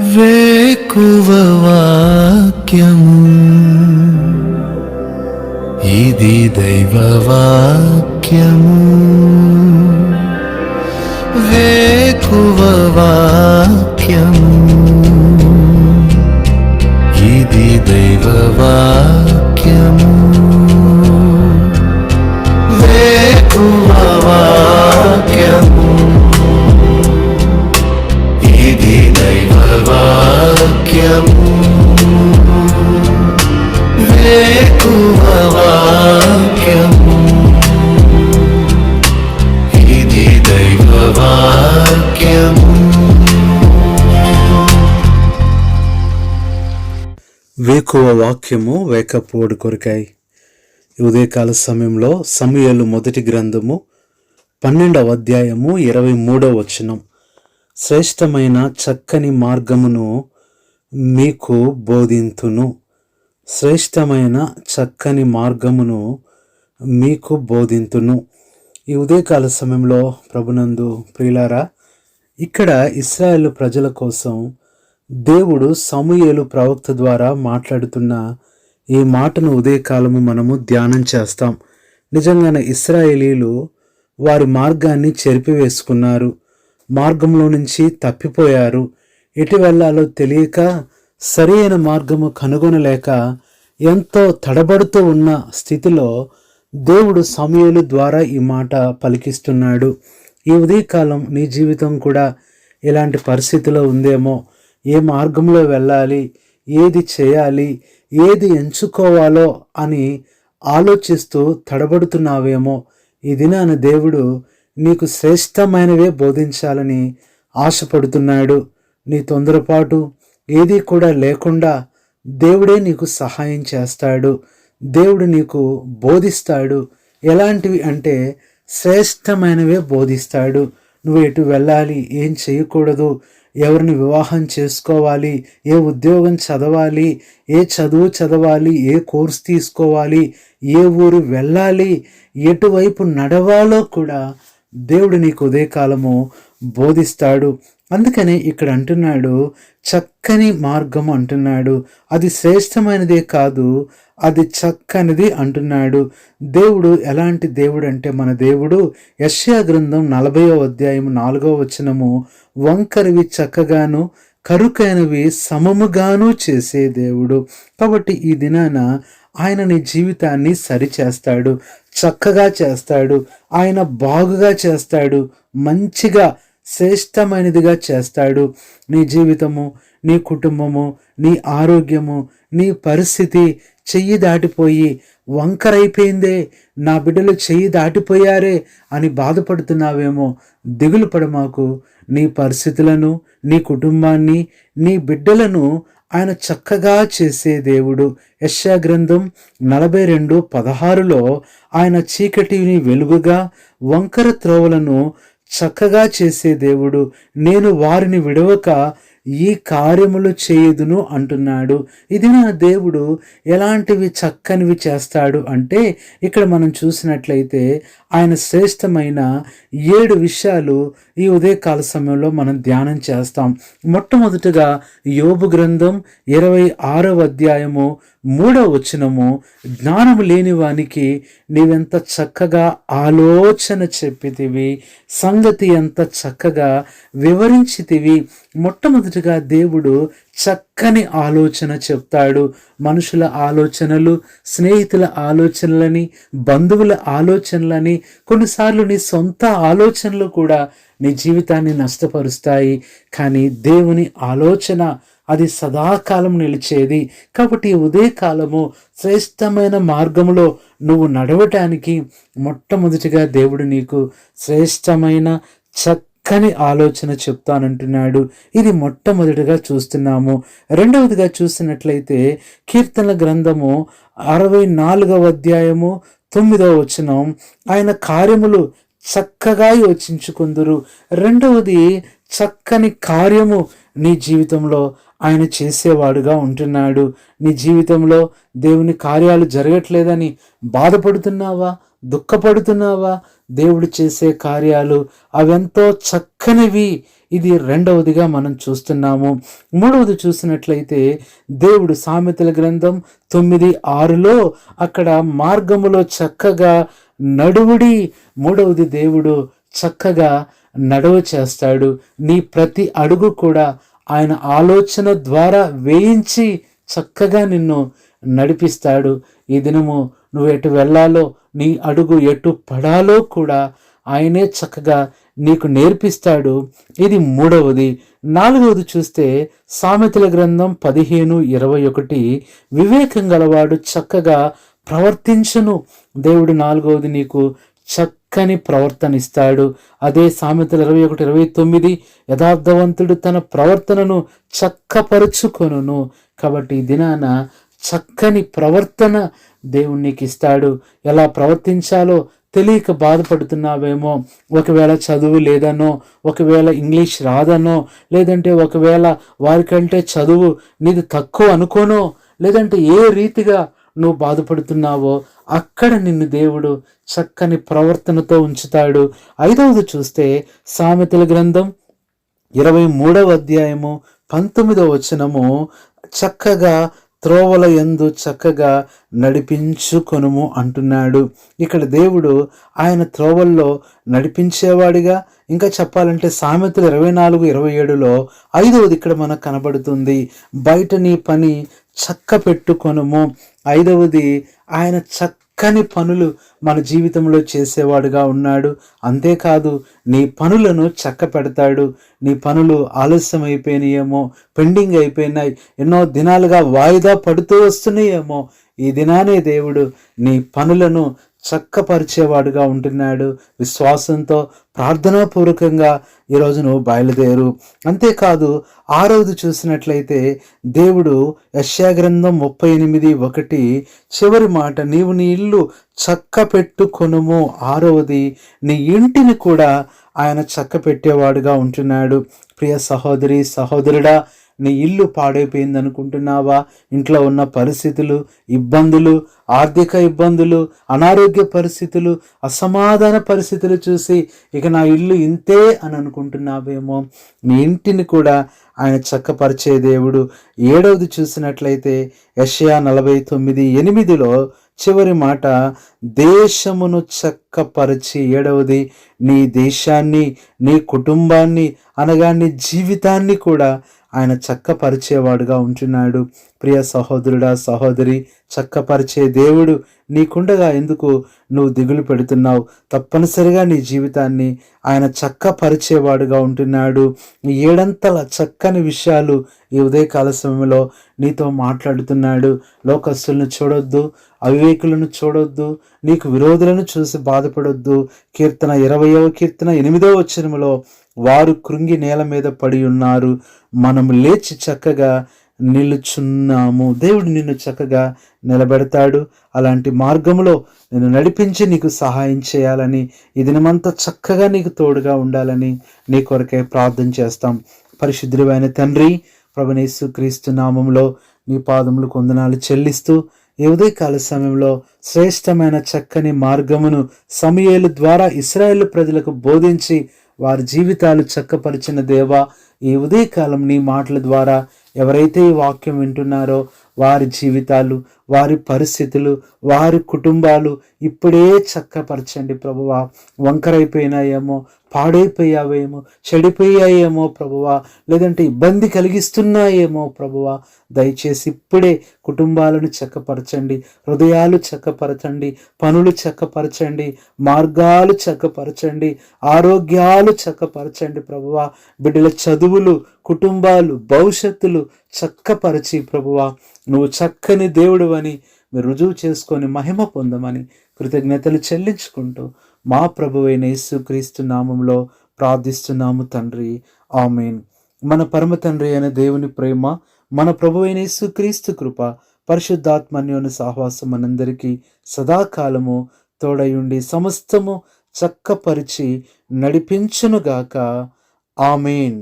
వేకువ వాక్యము. ఇది దైవ వాక్యము. వేకువ వాక్యము ఇది దైవ వాక్యము వేకువ వాక్యము వేకపోడు కొరికాయి ఉదయకాల సమయంలో సమయలు మొదటి గ్రంథము పన్నెండవ అధ్యాయము ఇరవై మూడవ వచనం. శ్రేష్టమైన చక్కని మార్గమును మీకు బోధింతును. శ్రేష్టమైన చక్కని మార్గమును మీకు బోధింతును. ఈ ఉదయకాల సమయంలో ప్రభునందు ప్రియులారా ఇక్కడ ఇస్రాయేల్ ప్రజల కోసం దేవుడు సమూయేలు ప్రవక్త ద్వారా మాట్లాడుతున్న ఈ మాటను ఉదయకాలము మనము ధ్యానం చేస్తాం. నిజంగానే ఇస్రాయేలీలు వారి మార్గాన్ని చెరిపివేసుకున్నారు. మార్గంలో నుంచి తప్పిపోయారు. ఎటు వెళ్ళాలో తెలియక సరైన మార్గము కనుగొనలేక ఎంతో తడబడుతూ ఉన్న స్థితిలో దేవుడు సమయలు ద్వారా ఈ మాట పలికిస్తున్నాడు. ఈ ఉదయకాలం నీ జీవితం కూడా ఇలాంటి పరిస్థితిలో ఉందేమో? ఏ మార్గంలో వెళ్ళాలి? ఏది చేయాలి? ఏది ఎంచుకోవాలో అని ఆలోచిస్తూ తడబడుతున్నావేమో? ఈ దినాన దేవుడు నీకు శ్రేష్టమైనవే బోధించాలని ఆశపడుతున్నాడు. నీ తొందరపాటు ఏది కూడా లేకుండా దేవుడే నీకు సహాయం చేస్తాడు. దేవుడు నీకు బోధిస్తాడు. ఎలాంటివి అంటే శ్రేష్టమైనవే బోధిస్తాడు. నువ్వు ఎటు వెళ్ళాలి ఏం చేయకూడదు ఎవరిని వివాహం చేసుకోవాలి ఏ ఉద్యోగం చదవాలి ఏ చదువు చదవాలి ఏ కోర్స్ తీసుకోవాలి ఏ ఊరు వెళ్ళాలి ఎటువైపు నడవాలో కూడా దేవుడు నీకు ఉదయకాలము బోధిస్తాడు. అందుకనే ఇక్కడ అంటున్నాడు చక్కని మార్గం అంటున్నాడు. అది శ్రేష్టమైనదే కాదు అది చక్కనిది అంటున్నాడు. దేవుడు ఎలాంటి దేవుడు అంటే మన దేవుడు. యశ్యా గ్రంథం నలభైవ అధ్యాయం నాలుగో వచనము వంకరివి చక్కగాను కరుకైనవి సమముగాను చేసే దేవుడు. కాబట్టి ఈ దినాన ఆయన నీ జీవితాన్ని సరిచేస్తాడు చక్కగా చేస్తాడు ఆయన బాగుగా చేస్తాడు మంచిగా శ్రేష్టమైనదిగా చేస్తాడు. నీ జీవితము నీ కుటుంబము నీ ఆరోగ్యము నీ పరిస్థితి చెయ్యి దాటిపోయి వంకరైపోయిందే. నా బిడ్డలు చెయ్యి దాటిపోయారే అని బాధపడుతున్నావేమో. దిగులు పడమాకు. నీ పరిస్థితులను నీ కుటుంబాన్ని నీ బిడ్డలను ఆయన చక్కగా చేసే దేవుడు. యశా గ్రంథం నలభై రెండు పదహారులో ఆయన చీకటిని వెలుగుగా వంకర త్రోవలను చక్కగా చేసే దేవుడు నేను వారిని విడవక ఈ కార్యములు చేయదును అంటున్నాడు. ఇది నా దేవుడు ఎలాంటివి చక్కనివి చేస్తాడు అంటే ఇక్కడ మనం చూసినట్లయితే ఆయన శ్రేష్టమైన ఏడు విషయాలు ఈ ఉదయకాల సమయంలో మనం ధ్యానం చేస్తాం. మొట్టమొదటిగా యోబు గ్రంథం ఇరవై ఆరవ అధ్యాయము మూడవ వచనము జ్ఞానము లేని వానికి నీవెంత చక్కగా ఆలోచన చెప్పితివి సంగతి ఎంత చక్కగా వివరించితివి. మొట్టమొదటిగా దేవుడు చక్కని ఆలోచన చెప్తాడు. మనుషుల ఆలోచనలు స్నేహితుల ఆలోచనలని బంధువుల ఆలోచనలని కొన్నిసార్లు నీ సొంత ఆలోచనలు కూడా నీ జీవితాన్ని నష్టపరుస్తాయి. కానీ దేవుని ఆలోచన అది సదాకాలం నిలిచేది. కాబట్టి ఉదయకాలము శ్రేష్టమైన మార్గములో నువ్వు నడవటానికి మొట్టమొదటిగా దేవుడు నీకు శ్రేష్టమైన చక్క చక్కని ఆలోచన చెప్తానంటున్నాడు. ఇది మొట్టమొదటిగా చూస్తున్నాము. రెండవదిగా చూసినట్లయితే కీర్తన గ్రంథము అరవై నాలుగవ అధ్యాయము తొమ్మిదవ వచనం. ఆయన కార్యములు చక్కగా యోచించుకుందురు. రెండవది చక్కని కార్యము నీ జీవితంలో ఆయన చేసేవాడుగా ఉంటున్నాడు. నీ జీవితంలో దేవుని కార్యాలు జరగట్లేదని బాధపడుతున్నావా? దుఃఖపడుతున్నావా? దేవుడు చేసే కార్యాలు అవెంతో చక్కనివి. ఇది రెండవదిగా మనం చూస్తున్నాము. మూడవది చూసినట్లయితే దేవుడు సామెతల గ్రంథం తొమ్మిది ఆరులో అక్కడ మార్గములో చక్కగా నడువుడి. మూడవది దేవుడు చక్కగా నడవ చేస్తాడు. నీ ప్రతి అడుగు కూడా ఆయన ఆలోచన ద్వారా వేయించి చక్కగా నిన్ను నడిపిస్తాడు. ఈ దినము నువ్వు ఎటు వెళ్ళాలో నీ అడుగు ఎటు పడాలో కూడా ఆయనే చక్కగా నీకు నేర్పిస్తాడు. ఇది మూడవది. నాలుగవది చూస్తే సామెతల గ్రంథం పదిహేను ఇరవై ఒకటి. వివేకం గలవాడు చక్కగా ప్రవర్తించును. దేవుడు నాలుగవది నీకు చక్కని ప్రవర్తన ఇస్తాడు. అదే సామెతలు ఇరవై ఒకటి ఇరవై తొమ్మిది యథార్థవంతుడు తన ప్రవర్తనను చక్కపరుచుకొనును. కాబట్టి దినాన చక్కని ప్రవర్తన దేవుణ్ణికి ఇస్తాడు ఎలా ప్రవర్తించాలో తెలియక బాధపడుతున్నావేమో. ఒకవేళ చదువు లేదనో ఒకవేళ ఇంగ్లీష్ రాదనో లేదంటే ఒకవేళ వారికంటే చదువు నీది తక్కువ అనుకోనో లేదంటే ఏ రీతిగా నువ్వు బాధపడుతున్నావో అక్కడ నిన్ను దేవుడు చక్కని ప్రవర్తనతో ఉంచుతాడు. ఐదవది చూస్తే సామెతల గ్రంథం ఇరవై మూడవ అధ్యాయము పంతొమ్మిదవ వచనము చక్కగా త్రోవల ఎందు చక్కగా నడిపించుకొనుము అంటున్నాడు. ఇక్కడ దేవుడు ఆయన త్రోవల్లో నడిపించేవాడిగా ఇంకా చెప్పాలంటే సామెతలు ఇరవై నాలుగు ఇరవై ఏడులో ఐదవది ఇక్కడ మనకు కనబడుతుంది. బయట నీ పని చక్క పెట్టుకొనుము. ఐదవది ఆయన చక్కని పనులు మన జీవితంలో చేసేవాడుగా ఉన్నాడు. అంతేకాదు నీ పనులను చక్క పెడతాడు. నీ పనులు ఆలస్యం అయిపోయినాయేమో పెండింగ్ అయిపోయినాయి. ఎన్నో దినాలుగా వాయిదా పడుతూ వస్తున్నాయేమో. ఈ దినానే దేవుడు నీ పనులను చక్కపరిచేవాడుగా ఉంటున్నాడు. విశ్వాసంతో ప్రార్థనాపూర్వకంగా ఈరోజు నువ్వు బయలుదేరు. అంతేకాదు ఆరవది చూసినట్లయితే దేవుడు యశాగ్రంథం ముప్పై ఎనిమిది ఒకటి చివరి మాట నీవు నీ ఇల్లు చక్క పెట్టుకొనుము ఆరవది నీ ఇంటిని కూడా ఆయన చక్క పెట్టేవాడుగా ఉంటున్నాడు. ప్రియ సహోదరి సహోదరుడా నీ ఇల్లు పాడైపోయింది అనుకుంటున్నావా ఇంట్లో ఉన్న పరిస్థితులు ఇబ్బందులు ఆర్థిక ఇబ్బందులు అనారోగ్య పరిస్థితులు అసమాధాన పరిస్థితులు చూసి ఇక నా ఇల్లు ఇంతే అని అనుకుంటున్నావేమో నీ ఇంటిని కూడా ఆయన చక్కపరిచే దేవుడు. ఏడవది చూసినట్లయితే యషయా నలభై తొమ్మిది ఎనిమిదిలో చివరి మాట దేశమును చక్కపరిచి ఏడవది నీ దేశాన్ని నీ కుటుంబాన్ని అనగా నీ జీవితాన్ని కూడా ఆయన చక్కపరిచేవాడుగా ఉంటున్నాడు. ప్రియ సహోదరుడా సహోదరి చక్కపరిచే దేవుడు నీకుండగా ఎందుకు నువ్వు దిగులు పెడుతున్నావు? తప్పనిసరిగా నీ జీవితాన్ని ఆయన చక్క పరిచేవాడుగా ఉంటున్నాడు ఏడంతల చక్కని విషయాలు ఈ ఉదయకాల సమయంలో నీతో మాట్లాడుతున్నాడు. లోకస్తులను చూడొద్దు అవివేకులను చూడొద్దు నీకు విరోధులను చూసి బాధపడొద్దు. కీర్తన ఇరవయవ కీర్తన ఎనిమిదవ వచనములో వారు కృంగి నేల మీద పడి ఉన్నారు. మనం లేచి చక్కగా నిలుచున్నాము. దేవుడు నిన్ను చక్కగా నిలబెడతాడు. అలాంటి మార్గంలో నేను నడిపించి నీకు సహాయం చేయాలని ఈ దినమంతా చక్కగా నీకు తోడుగా ఉండాలని నీ కొరకే ప్రార్థన చేస్తాం. పరిశుద్ధుడైన తండ్రి ప్రభునేసు క్రీస్తు నామంలో నీ పాదములు కొందనాలు చెల్లిస్తూ ఈ ఉదయకాల సమయంలో శ్రేష్టమైన చక్కని మార్గమును సమయేలు ద్వారా ఇస్రాయేల్ ప్రజలకు బోధించి వారి జీవితాలు చక్కపరిచిన దేవా ఈ ఉదయకాలం నీ మాటల ద్వారా ఎవరైతే ఈ వాక్యం వింటున్నారో వారి జీవితాలు వారి పరిస్థితులు వారి కుటుంబాలు ఇప్పుడే చక్కపరచండి ప్రభువా. వంకరైపోయినాయేమో పాడైపోయావేమో చెడిపోయాయేమో ప్రభువా. లేదంటే ఇబ్బంది కలిగిస్తున్నాయేమో ప్రభువా. దయచేసి ఇప్పుడే కుటుంబాలను చక్కపరచండి హృదయాలు చక్కపరచండి పనులు చక్కపరచండి మార్గాలు చక్కపరచండి ఆరోగ్యాలు చక్కపరచండి ప్రభువా. బిడ్డల చదువులు కుటుంబాలు భవిష్యత్తులు చక్కపరిచి ప్రభువా. నువ్వు చక్కని దేవుడు అని మీరు రుజువు చేసుకొని మహిమ పొందమని కృతజ్ఞతలు చెల్లించుకుంటూ మా ప్రభువైన యేసుక్రీస్తు నామంలో ప్రార్థిస్తున్నాము తండ్రి. ఆమెన్. మన పరమ తండ్రి అయిన దేవుని ప్రేమ మన ప్రభువైన యేసుక్రీస్తు కృప పరిశుద్ధాత్మన్యోని సహవాసం మనందరికీ సదాకాలము తోడయుండి సమస్తము చక్కపరిచి నడిపించునుగాక. ఆమెన్.